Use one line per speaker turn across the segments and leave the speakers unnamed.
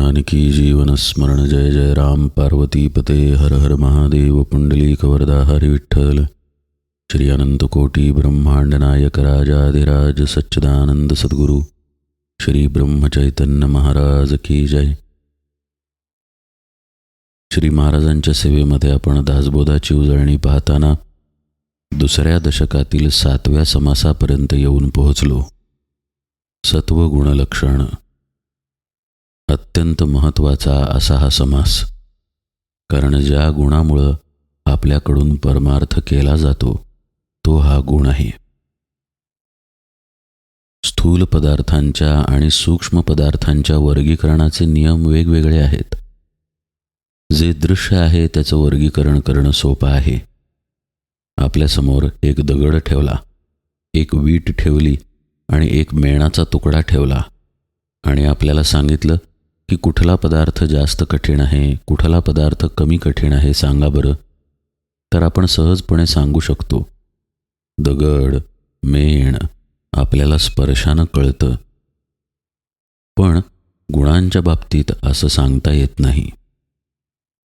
जानकी जीवन स्मरण जय जय राम पार्वती पते हर हर महादेव पुंडलिक वरदा हरि विठ्ठल। श्री अनंतकोटी ब्रह्मांड नायक राजाधिराज सच्चिदानंद सद्गुरु श्री ब्रह्मचैतन्य महाराज की जय। श्री महाराजांच्या सेवेमध्ये आपण दासबोधाची उजळणी पाहताना दुसऱ्या दशकातील सातव्या समासापर्यंत येऊन पोहोचलो. सत्व गुणलक्षण अत्यंत महत्त्वाचा असा हा समास. कारण ज्या गुणामुळं आपल्याकडून परमार्थ केला जातो तो हा गुण आहे. स्थूल पदार्थांच्या आणि सूक्ष्म पदार्थांच्या वर्गीकरणाचे नियम वेगवेगळे आहेत. जे दृश्य आहे त्याचं वर्गीकरण करणं सोपं आहे. आपल्यासमोर एक दगड ठेवला एक वीट ठेवली आणि एक मेणाचा तुकडा ठेवला आणि आपल्याला सांगितलं की कुठला पदार्थ जास्त कठीण आहे कुठला पदार्थ कमी कठीण आहे सांगा बरं. तर आपण सहजपणे सांगू शकतो. दगड मेण आपल्याला स्पर्शानं कळतं. पण गुणांच्या बाबतीत असं सांगता येत नाही.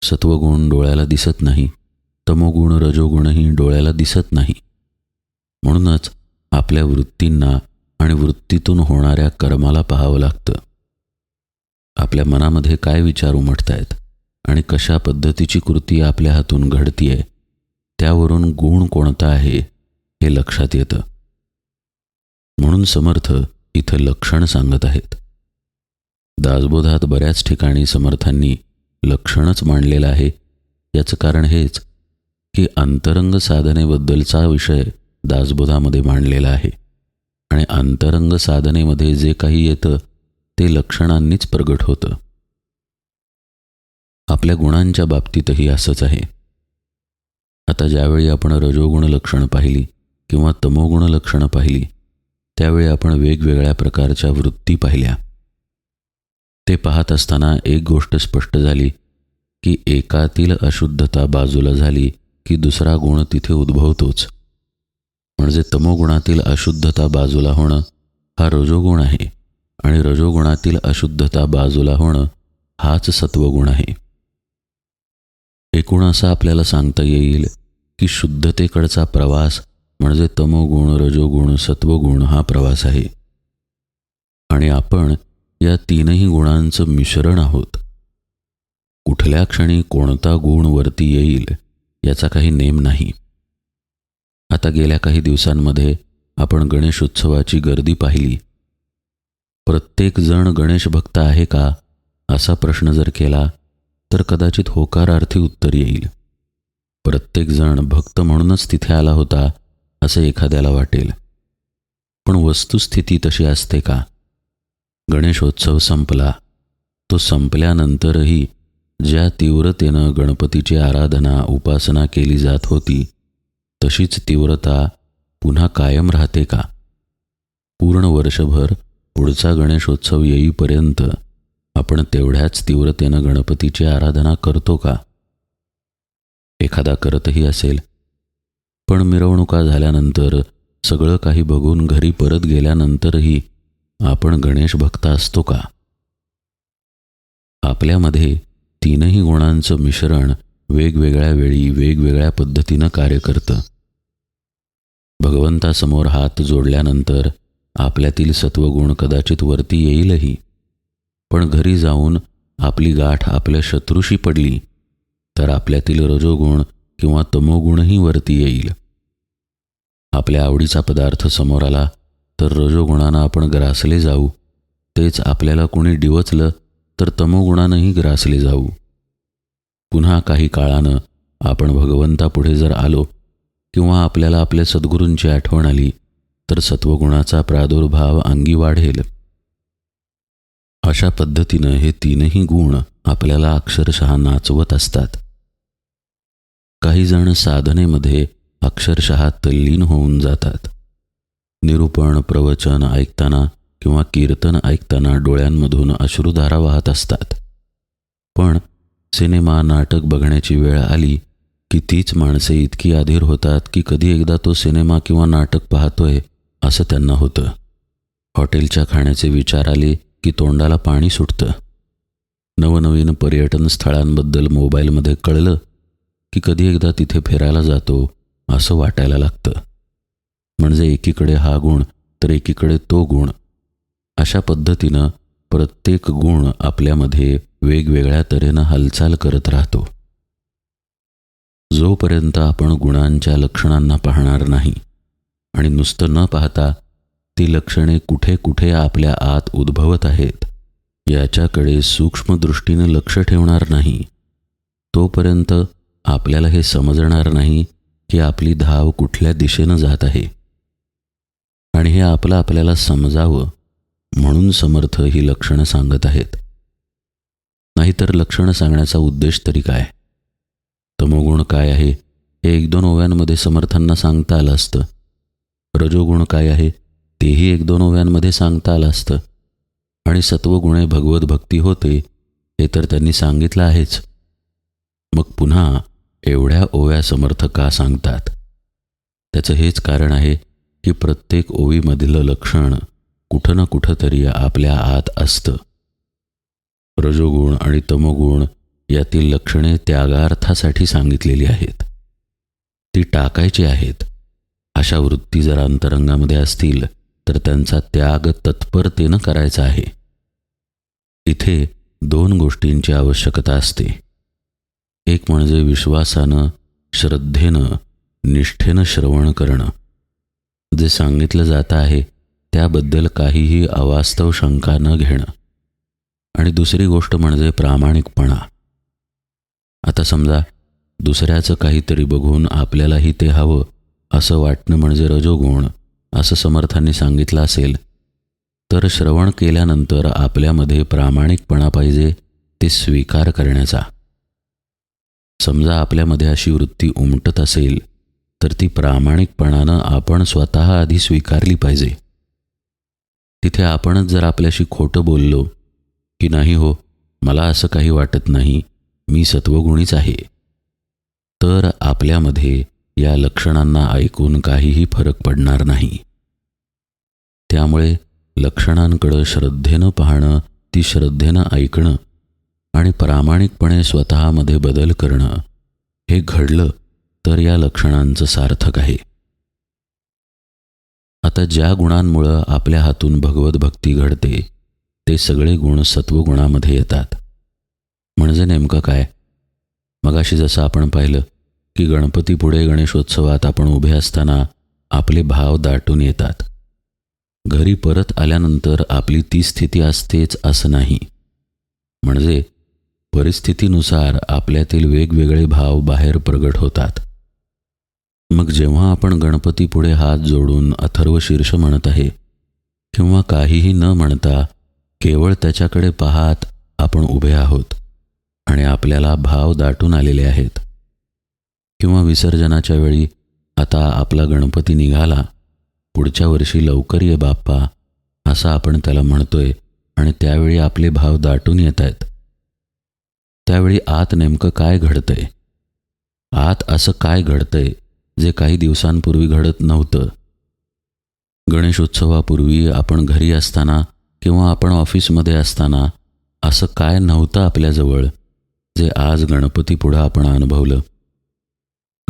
सत्वगुण डोळ्याला दिसत नाही तमोगुण रजोगुणही डोळ्याला दिसत नाही. म्हणूनच आपल्या वृत्तींना आणि वृत्तीतून होणाऱ्या कर्माला पाहावं लागतं. आपल्या मनामध्ये काय विचार उमटत आहेत आणि कशा पद्धतीची कृती आपल्या हातून घडतीये त्यावरून गुण कोणता आहे हे लक्षात येतं. म्हणून समर्थ इथं लक्षण सांगत आहेत. दासबोधात बऱ्याच ठिकाणी समर्थांनी लक्षणच मांडलेलं आहे याचं कारण हेच की अंतरंग साधनेबद्दलचा विषय दासबोधामध्ये मांडलेला आहे. आणि अंतरंग साधनेमध्ये जे काही येतं ते लक्षणांनीच प्रगट होतं. आपल्या गुणांच्या बाबतीतही असंच आहे. आता ज्यावेळी आपण रजोगुण लक्षणं पाहिली किंवा तमोगुण लक्षणं पाहिली त्यावेळी आपण वेगवेगळ्या प्रकारच्या वृत्ती पाहिल्या. ते पाहत असताना एक गोष्ट स्पष्ट झाली की एकातील अशुद्धता बाजूला झाली की दुसरा गुण तिथे उद्भवतोच. म्हणजे तमोगुणातील अशुद्धता बाजूला होणं हा रजोगुण आहे. आणि रजोगुणातील अशुद्धता बाजूला होणं हाच सत्वगुण आहे. एकूण असं आपल्याला सांगता येईल की शुद्धतेकडचा प्रवास म्हणजे तमोगुण रजोगुण सत्वगुण हा प्रवास आहे. आणि आपण या तीनही गुणांचं मिश्रण आहोत. कुठल्या क्षणी कोणता गुण वरती येईल याचा काही नेम नाही. आता गेल्या काही दिवसांमध्ये आपण गणेशोत्सवाची गर्दी पाहिली. प्रत्येक जण गणेश भक्त आहे का? असा प्रश्न जर केला तर कदाचित होकारार्थी उत्तर येईल. प्रत्येकजण भक्त म्हणूनच तिथे आला होता असं एखाद्याला वाटेल. पण वस्तुस्थिती तशी असते का? गणेशोत्सव संपला. तो संपल्यानंतरही ज्या तीव्रतेनं गणपतीची आराधना उपासना केली जात होती तशीच तीव्रता पुन्हा कायम राहते का? पूर्ण वर्षभर पुढचा गणेशोत्सव येईपर्यंत आपण तेवढ्याच तीव्रतेनं गणपतीची आराधना करतो का? एखादा करतही असेल. पण मिरवणुका झाल्यानंतर सगळं काही बघून घरी परत गेल्यानंतरही आपण गणेश भक्त असतो का? आपल्यामध्ये तीनही गुणांचं मिश्रण वेगवेगळ्या वेळी वेगवेगळ्या पद्धतीनं कार्य करतं. भगवंतासमोर हात जोडल्यानंतर आपल्यातील सत्वगुण कदाचित वरती येईलही. पण घरी जाऊन आपली गाठ आपल्या शत्रूशी पडली तर आपल्यातील रजोगुण किंवा तमोगुणही वरती येईल. आपल्या आवडीचा पदार्थ समोर आला तर रजोगुणानं आपण ग्रासले जाऊ. तेच आपल्याला कोणी डिवचलं तर तमोगुणानंही ग्रासले जाऊ. पुन्हा काही काळानं आपण भगवंतापुढे जर आलो किंवा आपल्याला आपल्या सद्गुरूंची आठवण आली तर सत्वगुणाचा प्रादुर्भाव अंगी वाढेल. अशा पद्धतीनं हे तीनही गुण आपल्याला अक्षरशः नाचवत असतात. काही जण साधनेमध्ये अक्षरशः तल्लीन होऊन जातात. निरूपण प्रवचन ऐकताना किंवा कीर्तन ऐकताना डोळ्यांमधून अश्रुधारा वाहत असतात. पण सिनेमा नाटक बघण्याची वेळ आली की तीच माणसे इतकी अधीर होतात की कधी एकदा तो सिनेमा किंवा नाटक पाहतोय असं त्यांना होतं. हॉटेलच्या खाण्याचे विचार आले की तोंडाला पाणी सुटतं. नवनवीन पर्यटन स्थळांबद्दल मोबाईलमध्ये कळलं की कधी एकदा तिथे फिरायला जातो असं वाटायला लागतं. म्हणजे एकीकडे हा गुण तर एकीकडे तो गुण. अशा पद्धतीनं प्रत्येक गुण आपल्यामध्ये वेगवेगळ्या तऱ्हेनं हालचाल करत राहतो. जोपर्यंत आपण गुणांच्या लक्षणांना पाहणार नाही आणि नुसतं न पाहता ती लक्षणे कुठे कुठे आपल्या आत उद्भवत आहेत याच्याकडे सूक्ष्मदृष्टीनं लक्ष ठेवणार नाही. तोपर्यंत आपल्याला हे समजणार नाही की आपली धाव कुठल्या दिशेनं जात आहे. आणि हे आपलं आपल्याला समजावं म्हणून समर्थ ही लक्षणं सांगत आहेत. नाहीतर लक्षणं सांगण्याचा उद्देश तरी काय? तमोगुण काय आहे हे एक दोन ओव्यांमध्ये समर्थांना सांगता आलं असतं. रजोगुण काय आहे तेही एक दोन ओव्यांमध्ये सांगता आलं असतं. आणि सत्वगुणे भगवत भक्ती होते हे तर त्यांनी सांगितलं आहेच. मग पुन्हा एवढ्या ओव्या समर्थ का सांगतात? त्याचं हेच कारण आहे की प्रत्येक ओवीमधलं लक्षण कुठं ना कुठं तरी आपल्या आत असतं. रजोगुण आणि तमोगुण यातील लक्षणे त्यागार्थासाठी सांगितलेली आहेत. ती टाकायची आहेत. अशा वृत्ती जर अंतरंगामध्ये असतील तर त्यांचा त्याग तत्परतेनं करायचा आहे. इथे दोन गोष्टींची आवश्यकता असते. एक म्हणजे विश्वासानं श्रद्धेनं निष्ठेनं श्रवण करणं. जे सांगितलं जात आहे त्याबद्दल काहीही अवास्तव शंका न घेणं. आणि दुसरी गोष्ट म्हणजे प्रामाणिकपणा. आता समजा दुसऱ्याचं काहीतरी बघून आपल्यालाही ते हवं असं वाटणं म्हणजे रजोगुण असं समर्थांनी सांगितलं असेल. तर श्रवण केल्यानंतर आपल्यामध्ये प्रामाणिकपणा पाहिजे ते स्वीकार करण्याचा. समजा आपल्यामध्ये अशी वृत्ती उमटत असेल तर ती प्रामाणिकपणानं आपण स्वतः आधी स्वीकारली पाहिजे. तिथे आपणच जर आपल्याशी खोटं बोललो की नाही हो मला असं काही वाटत नाही मी सत्वगुणीच आहे. तर आपल्यामध्ये या लक्षणांना ऐकून काहीही फरक पडणार नाही. त्यामुळे लक्षणांकडं श्रद्धेनं पाहणं ती श्रद्धेनं ऐकणं आणि प्रामाणिकपणे स्वतःमध्ये बदल करणं हे घडलं तर या लक्षणांचं सार्थक आहे. आता ज्या गुणांमुळं आपल्या हातून भगवत भक्ती घडते ते सगळे गुण सत्वगुणामध्ये येतात. म्हणजे नेमकं काय? मगाशी जसं आपण पाहिलं की गणपतीपुढे गणेशोत्सवात आपण उभे असताना आपले भाव दाटून येतात. घरी परत आल्यानंतर आपली ती स्थिती असतेच असं नाही. म्हणजे परिस्थितीनुसार आपल्यातील वेगवेगळे भाव बाहेर प्रगट होतात. मग जेव्हा आपण गणपतीपुढे हात जोडून अथर्व शीर्ष म्हणत आहे किंवा काहीही न म्हणता केवळ त्याच्याकडे पाहात आपण उभे आहोत आणि आपल्याला भाव दाटून आलेले आहेत. किंवा विसर्जनाच्या वेळी आता आपला गणपती निघाला पुढच्या वर्षी लवकर ये बाप्पा असं आपण त्याला म्हणतोय आणि त्यावेळी आपले भाव दाटून येत आहेत. त्यावेळी आत नेमकं काय घडतंय? आत असं काय घडतंय जे काही दिवसांपूर्वी घडत नव्हतं? गणेशोत्सवापूर्वी आपण घरी असताना किंवा आपण ऑफिसमध्ये असताना असं काय नव्हतं आपल्याजवळ जे आज गणपतीपुढं आपण अनुभवलं?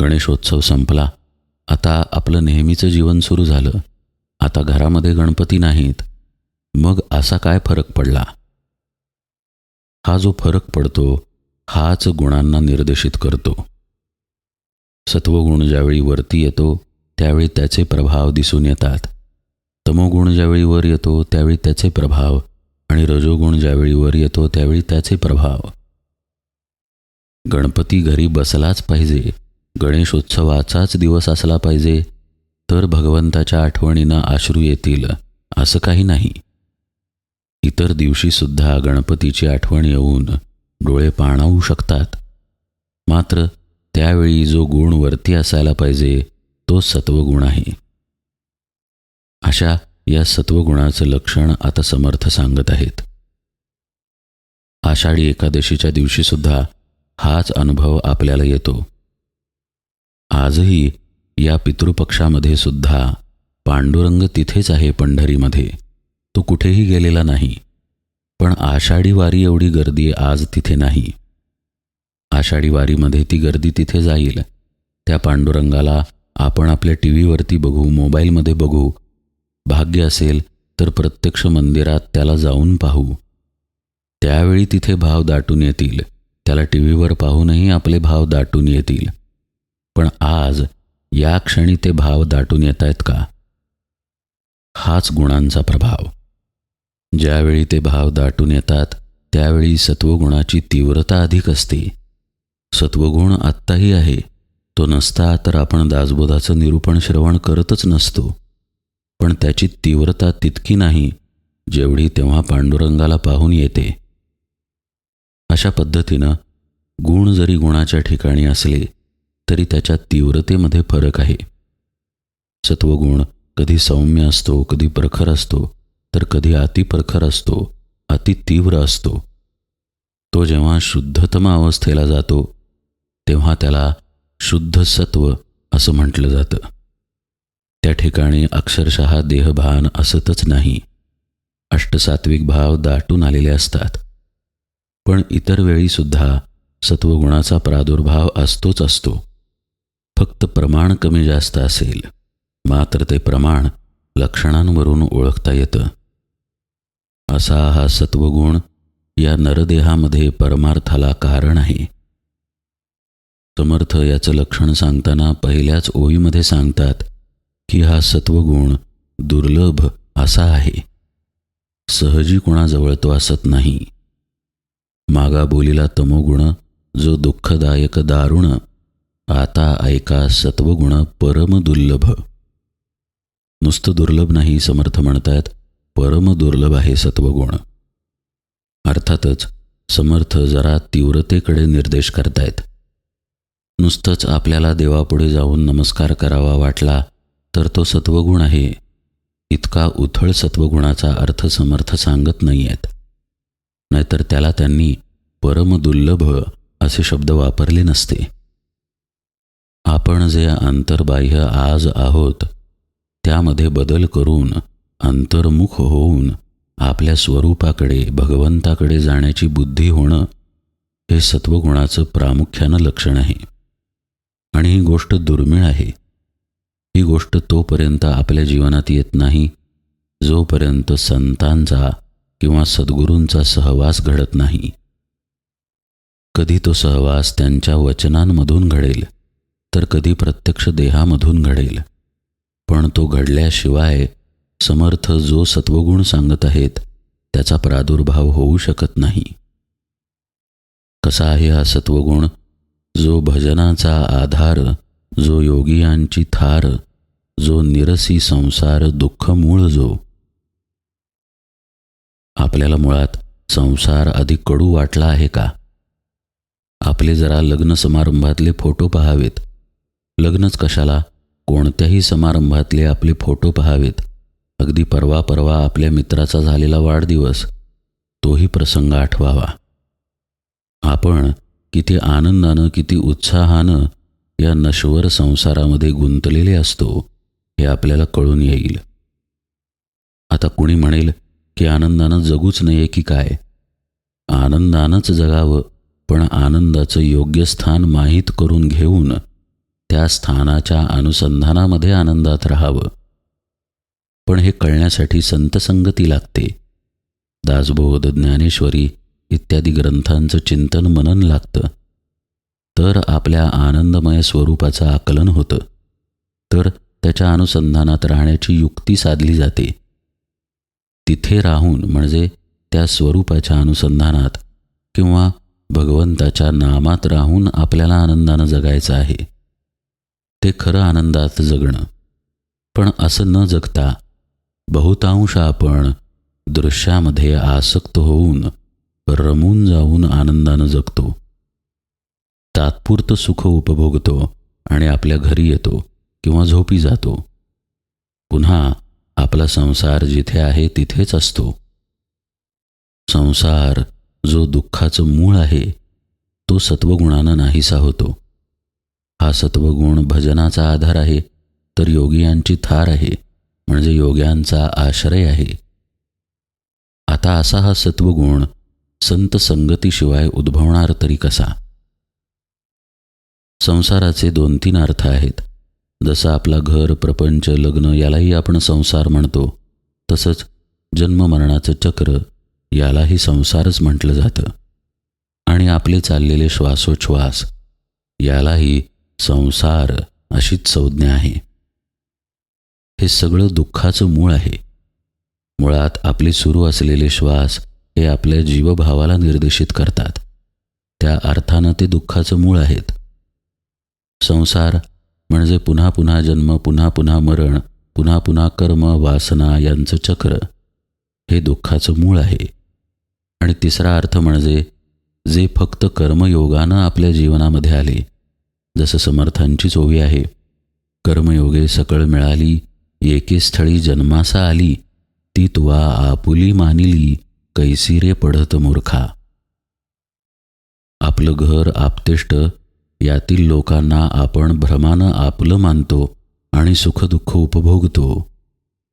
गणेशोत्सव संपला. आता आपलं नेहमीचं जीवन सुरू झालं. आता घरामध्ये गणपती नाहीत. मग असा काय फरक पडला? हा जो फरक पडतो हाच गुणांना निर्देशित करतो. सत्वगुण ज्यावेळी वरती येतो त्यावेळी त्याचे प्रभाव दिसून येतात. तमोगुण ज्यावेळी वर येतो त्यावेळी त्याचे प्रभाव आणि रजोगुण ज्यावेळी वर येतो त्यावेळी त्याचे प्रभाव. गणपती घरी बसलाच पाहिजे. गणेशोत्सवाचाच दिवस असला पाहिजे तर भगवंताच्या आठवणींना आश्रू येतील असं काही नाही. इतर दिवशीसुद्धा गणपतीची आठवण येऊन डोळे पाणावू शकतात. मात्र त्यावेळी जो गुण वरती असायला पाहिजे तो सत्वगुण आहे. अशा या सत्वगुणाचं लक्षण आता समर्थ सांगत आहेत. आषाढी एकादशीच्या दिवशीसुद्धा हाच अनुभव आपल्याला येतो. आजही या पितृपक्षामध्ये सुद्धा पांडुरंग तिथेच आहे पंढरीमध्ये. तो कुठेही गेलेला नाही. पण आषाढी वारी एवढी गर्दी आज तिथे नाही. आषाढी वारीमध्ये ती गर्दी तिथे जाईल. त्या पांडुरंगाला आपण आपल्या टी व्हीवरती बघू मोबाईलमध्ये बघू. भाग्य असेल तर प्रत्यक्ष मंदिरात त्याला जाऊन पाहू. त्यावेळी तिथे भाव दाटून येतील. त्याला टी व्हीवर पाहूनही आपले भाव दाटून येतील. पण आज या क्षणी ते भाव दाटून येत आहेत का? हाच गुणांचा प्रभाव. ज्यावेळी ते भाव दाटून येतात त्यावेळी सत्वगुणाची तीव्रता अधिक असते. सत्वगुण आत्ताही आहे. तो नसता तर आपण दासबोधाचं निरूपण श्रवण करतच नसतो. पण त्याची तीव्रता तितकी नाही जेवढी तेव्हा पांडुरंगाला पाहून येते. अशा पद्धतीनं गुण जरी गुणाच्या ठिकाणी असले तरी त्याच्या तीव्रतेमध्ये फरक आहे. सत्वगुण कधी सौम्य असतो कधी प्रखर असतो तर कधी अतिप्रखर असतो अति तीव्र असतो. तो जेव्हा शुद्धतम अवस्थेला जातो तेव्हा त्याला शुद्ध सत्व असं म्हटलं जातं. त्या ठिकाणी अक्षरशः देहभान असतच नाही. अष्टसात्विक भाव दाटून आलेले असतात. पण इतर वेळीसुद्धा सत्वगुणाचा प्रादुर्भाव असतोच असतो. फक्त प्रमाण कमी जास्त असेल मात्र ते प्रमाण लक्षणांवरून ओळखता येतं. असा हा सत्वगुण या नरदेहामध्ये परमार्थाला कारण आहे. समर्थ याचं लक्षण सांगताना पहिल्याच ओळीमध्ये सांगतात की हा सत्वगुण दुर्लभ असा आहे. सहजी कुणाजवळ तो असत नाही. मागा बोलीला तमोगुण जो दुःखदायक दारुण आता ऐका सत्वगुण परम दुर्लभ नुसतं दुर्लभ नाही समर्थ म्हणतात परम दुर्लभ आहे सत्वगुण. अर्थातच समर्थ जरा तीव्रतेकडे निर्देश करतायत. नुसतंच आपल्याला देवापुढे जाऊन नमस्कार करावा वाटला तर तो सत्वगुण आहे. इतका उथळ सत्वगुणाचा अर्थ समर्थ सांगत नाही आहेत नाहीतर त्याला त्यांनी परमदुर्लभ असे शब्द वापरले नसते. आपण जे अंतर्बाह्य आज आहोत त्यामध्ये बदल करून अंतर्मुख होऊन आपल्या स्वरूपाकडे भगवंताकडे जाण्याची बुद्धी होणं हे सत्वगुणाचं प्रामुख्यानं लक्षण आहे. आणि ही गोष्ट दुर्मिळ आहे. ही गोष्ट तोपर्यंत आपल्या जीवनात येत नाही जोपर्यंत संतांचा किंवा सद्गुरूंचा सहवास घडत नाही. कधी तो सहवास त्यांच्या वचनांमधून घडेल तर कधी प्रत्यक्ष देहामधून घडेल. पण तो घडल्याशिवाय समर्थ जो सत्वगुण सांगत आहेत त्याचा प्रादुर्भाव होऊ शकत नाही. कसा आहे हा सत्वगुण? जो भजनाचा आधार जो योगियांची थार जो निरसी संसार दुःख मूळ जो. आपल्याला मुळात संसार अधिक कडू वाटला आहे का? आपले जरा लग्न समारंभातले फोटो पहावेत. लग्नच कशाला? कोणत्याही समारंभातले आपले फोटो पहावेत. अगदी परवा परवा आपल्या मित्राचा झालेला वाढदिवस. तोही प्रसंग आठवावा. आपण किती आनंदानं किती उत्साहानं या नश्वर संसारामध्ये गुंतलेले असतो हे आपल्याला कळून येईल. आता कुणी म्हणेल की आनंदानं जगूच नये की काय? आनंदानंच जगावं पण आनंदाचं योग्य स्थान माहीत करून घेऊन त्या स्थानाच्या अनुसंधानामध्ये आनंदात राहावं. पण हे कळण्यासाठी संतसंगती लागते. दासबोध ज्ञानेश्वरी इत्यादी ग्रंथांचं चिंतन मनन लागतं. तर आपल्या आनंदमय स्वरूपाचं आकलन होतं. तर त्याच्या अनुसंधानात राहण्याची युक्ती साधली जाते. तिथे राहून म्हणजे त्या स्वरूपाच्या अनुसंधानात किंवा भगवंताच्या नामात राहून आपल्याला आनंदानं जगायचं आहे. ते खरं आनंदात जगणं. पण असं न जगता बहुतांश आपण दृश्यामध्ये आसक्त होऊन रमून जाऊन आनंदानं जगतो. तात्पुरतं सुख उपभोगतो आणि आपल्या घरी येतो किंवा झोपी जातो. पुन्हा आपला संसार जिथे आहे तिथेच असतो. संसार जो दुःखाचं मूळ आहे तो सत्वगुणानं नाहीसा होतो. हा सत्वगुण भजनाचा आधार आहे तर योगियांची थार आहे म्हणजे योग्यांचा आश्रय आहे. आता असा हा सत्वगुण संत संगतीशिवाय उद्भवणार तरी कसा? संसाराचे दोन तीन अर्थ आहेत. जसं आपला घर प्रपंच लग्न यालाही आपण संसार म्हणतो तसंच जन्ममरणाचं चक्र यालाही संसारच म्हटलं जातं. आणि आपले चाललेले श्वासोच्छ्वास यालाही संसार अशीच संज्ञा आहे. हे सगळं दुःखाचं मूळ आहे. मुळात आपले सुरू असलेले श्वास हे आपल्या जीवभावाला निर्देशित करतात. त्या अर्थानं ते दुःखाचं मूळ आहेत. संसार म्हणजे पुन्हा पुन्हा जन्म पुन्हा पुन्हा मरण पुन्हा पुन्हा कर्म वासना यांचं चक्र. हे दुःखाचं मूळ आहे. आणि तिसरा अर्थ म्हणजे जे फक्त कर्मयोगानं आपल्या जीवनामध्ये आले जसं समर्थांची ओवी आहे. कर्मयोगे सकळ मिळाली एके स्थळी जन्मासा आली ती तुवा आपुली मानिली कैसी रे पडत मूर्खा. आपलं घर आपतेष्ट यातील लोकांना आपण भ्रमानं आपलं मानतो आणि सुखदुःख उपभोगतो.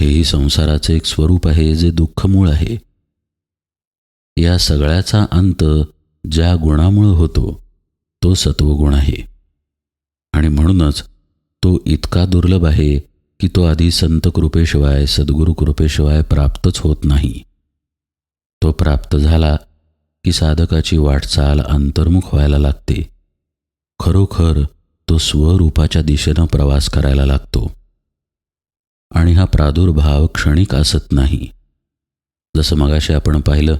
हेही संसाराचे एक स्वरूप आहे जे दुःखमूळ आहे. या सगळ्याचा अंत ज्या गुणामुळं होतो तो सत्वगुण आहे. आणि म्हणूनच तो इतका दुर्लभ आहे की तो आधी संत कृपेशिवाय सद्गुरू कृपेशिवाय प्राप्तच होत नाही. तो प्राप्त झाला की साधकाची वाटचाल अंतर्मुख व्हायला लागते. खरोखर तो स्वरूपाच्या दिशेनं प्रवास करायला लागतो. आणि हा प्रादुर्भाव क्षणिक असत नाही. जसं मगाशी आपण पाहिलं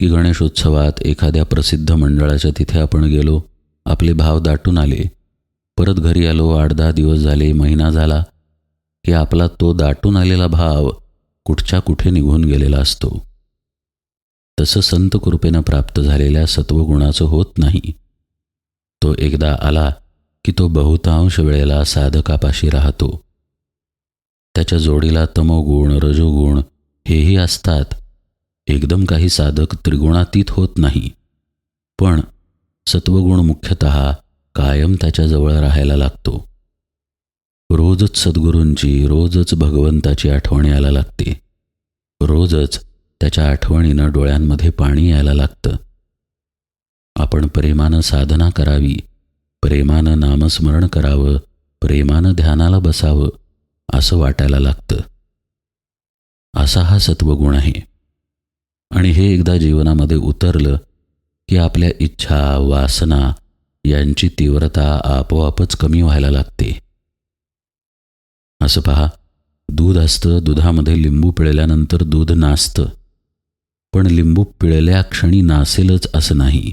की गणेशोत्सवात एखाद्या प्रसिद्ध मंडळाच्या तिथे आपण गेलो आपले भाव दाटून आले परत घरी आलो आठ दहा दिवस झाले महिना झाला की आपला तो दाटून आलेला भाव कुठच्या कुठे निघून गेलेला असतो. तसं संत कृपेनं प्राप्त झालेल्या सत्वगुणाचं होत नाही. तो एकदा आला की तो बहुतांश वेळेला साधकापाशी राहतो. त्याच्या जोडीला तमोगुण रजोगुण हेही असतात. एकदम काही साधक त्रिगुणातीत होत नाही. पण सत्वगुण मुख्यतः कायम त्याच्याजवळ राहायला लागतो. रोजच सद्गुरूंची रोजच भगवंताची आठवण यायला लागते. रोजच त्याच्या आठवणीनं डोळ्यांमध्ये पाणी यायला लागतं. आपण प्रेमानं साधना करावी प्रेमानं नामस्मरण करावं प्रेमानं ध्यानाला बसावं असं वाटायला लागतं. असा हा सत्वगुण आहे. आणि हे एकदा जीवनामध्ये उतरलं की आपल्या इच्छा वासना यांची तीव्रता आपोआपच कमी व्हायला लागते. असं पहा दूध असतं दुधामध्ये लिंबू पिळल्यानंतर दूध नासतं. पण लिंबू पिळल्या क्षणी नासेलच असं नाही.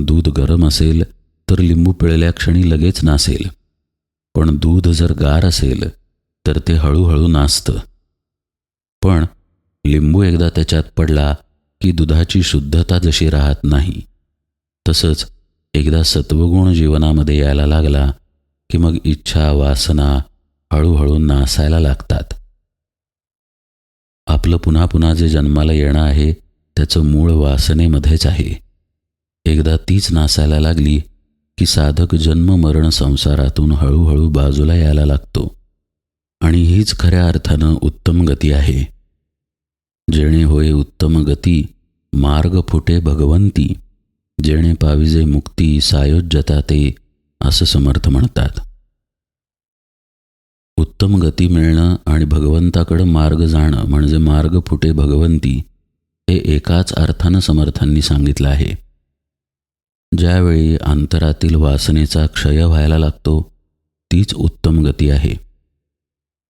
दूध गरम असेल तर लिंबू पिळल्या क्षणी लगेच नासेल. पण दूध जर गार असेल तर ते हळूहळू नासतं. पण लिंबू एकदा त्याच्यात पडला की दुधाची शुद्धता जशी राहत नाही तसंच एकदा सत्वगुण जीवनामध्ये यायला लागला की मग इच्छा वासना हळूहळू नासायला लागतात. आपलं पुन्हा पुन्हा जे जन्माला येणं आहे त्याचं मूळ वासनेमध्येच आहे. एकदा तीच नासायला लागली की साधक जन्म मरण संसारातून हळूहळू बाजूला यायला लागतो. आणि हीच खऱ्या अर्थानं उत्तम गती आहे. जेणे होय उत्तम गती मार्ग फुटे भगवंती. जेणे पाविजे मुक्ती सायोज्यता ते असं समर्थ म्हणतात. उत्तम गती मिळणं आणि भगवंताकडं मार्ग जाणं म्हणजे मार्ग फुटे भगवंती हे एकाच अर्थानं समर्थांनी सांगितलं आहे. ज्यावेळी अंतरातील वासनेचा क्षय व्हायला लागतो तीच उत्तम गती आहे.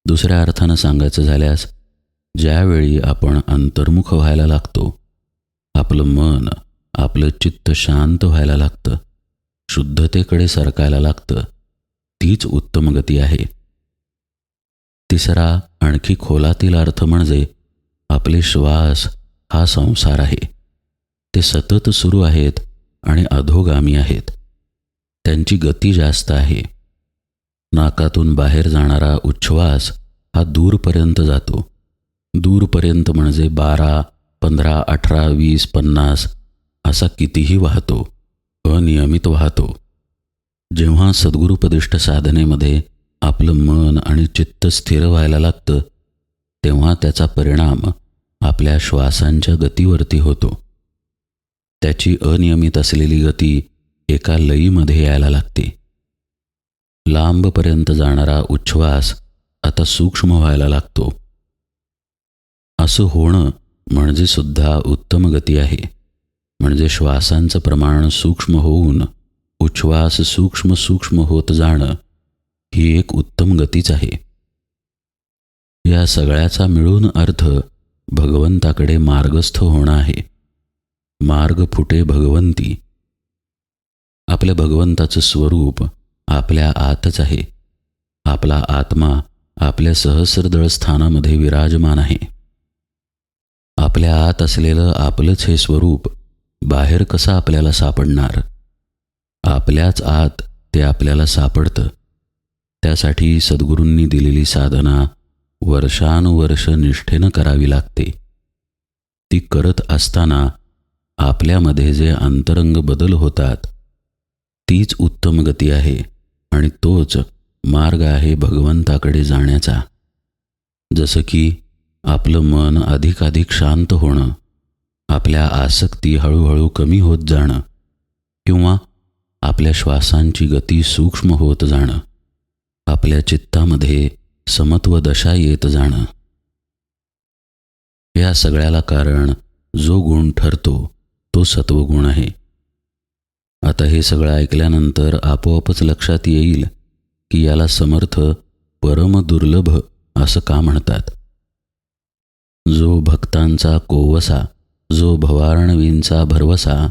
दुसऱ्या अर्थानं सांगायचं झाल्यास ज्यावेळी आपण अंतर्मुख व्हायला लागतो आपलं मन आपलं चित्त शांत व्हायला लागतं. शुद्धतेकडे सरकायला लागतं. तीच उत्तम गती आहे. तिसरा आणखी खोलातील अर्थ म्हणजे आपले श्वास हा संसार आहे. ते सतत सुरू आहेत आणि अधोगामी आहेत. त्यांची गती जास्त आहे. नाकातून बाहेर जाणारा उच्छ्वास हा दूरपर्यंत जातो. दूरपर्यंत म्हणजे बारा पंधरा अठरा वीस पन्नास असा कितीही वाहतो अनियमित वाहतो. जेव्हा सद्गुरुपदिष्ट साधनेमध्ये आपलं मन आणि चित्त स्थिर व्हायला लागतं तेव्हा त्याचा परिणाम आपल्या श्वासांच्या गतीवरती होतो. त्याची अनियमित असलेली गती एका लयीमध्ये यायला लागते. लांबपर्यंत जाणारा उच्छ्वास आता सूक्ष्म व्हायला लागतो. असं होणं म्हणजे सुद्धा उत्तम गती आहे. म्हणजे श्वासांचं प्रमाण सूक्ष्म होऊन उच्छ्वास सूक्ष्म सूक्ष्म होत जाणं ही एक उत्तम गतीच आहे. या सगळ्याचा मिळून अर्थ भगवंताकडे मार्गस्थ होणं आहे. मार्ग फुटे भगवंती. आपल्या भगवंताचं स्वरूप आपल्या आतच आहे. आपला आत्मा आपल्या सहस्रदळ स्थानामध्ये विराजमान आहे. आपल्या आत असलेलं आपलंच हे स्वरूप बाहेर कसं आपल्याला सापडणार? आपल्याच आत ते आपल्याला सापडतं. त्यासाठी सद्गुरूंनी दिलेली साधना वर्षानुवर्ष निष्ठेनं करावी लागते. ती करत असताना आपल्यामध्ये जे अंतरंग बदल होतात तीच उत्तम गती आहे आणि तोच मार्ग आहे भगवंताकडे जाण्याचा. जसं की आपलं मन अधिकाधिक शांत होणं आपल्या आसक्ती हळूहळू कमी होत जाणं किंवा आपल्या श्वासांची गती सूक्ष्म होत जाणं आपल्या चित्तामध्ये समत्व दशा येत जाणं. या सगळ्याला कारण जो गुण ठरतो तो सत्वगुण आहे. आता हे सगळं ऐकल्यानंतर आपोआपच लक्षात येईल की याला समर्थ परम दुर्लभ असं का म्हणतात? जो भक्तांचा कोवसा जो भवारणवींचा भरवसा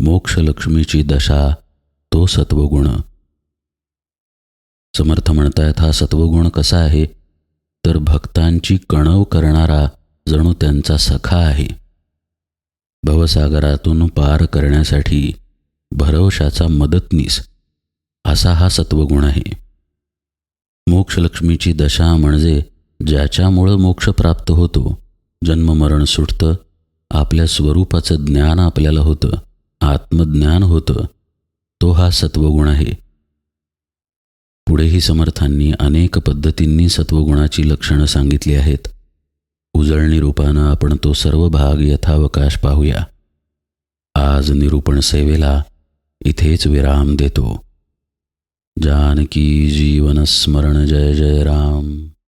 मोक्षलक्ष्मीची दशा तो सत्वगुण. समर्थ म्हणतायत हा सत्वगुण कसा आहे? तर भक्तांची कणव करणारा जणू त्यांचा सखा आहे. भवसागरातून पार करण्यासाठी भरवशाचा मदतनीस असा हा सत्वगुण आहे. मोक्षलक्ष्मीची दशा म्हणजे ज्याच्यामुळं मोक्ष प्राप्त होतो जन्ममरण सुटतं आपल्या स्वरूपाचं ज्ञान आपल्याला होतं आत्मज्ञान होतं तो हा सत्वगुण आहे. पुढेही समर्थांनी अनेक पद्धतींनी सत्वगुणाची लक्षणं सांगितली आहेत. उजळणी रूपानं आपण तो सर्व भाग यथावकाश पाहूया. आज निरूपण सेवेला इथेच विराम देतो. जानकी जीवन स्मरण जय जय राम.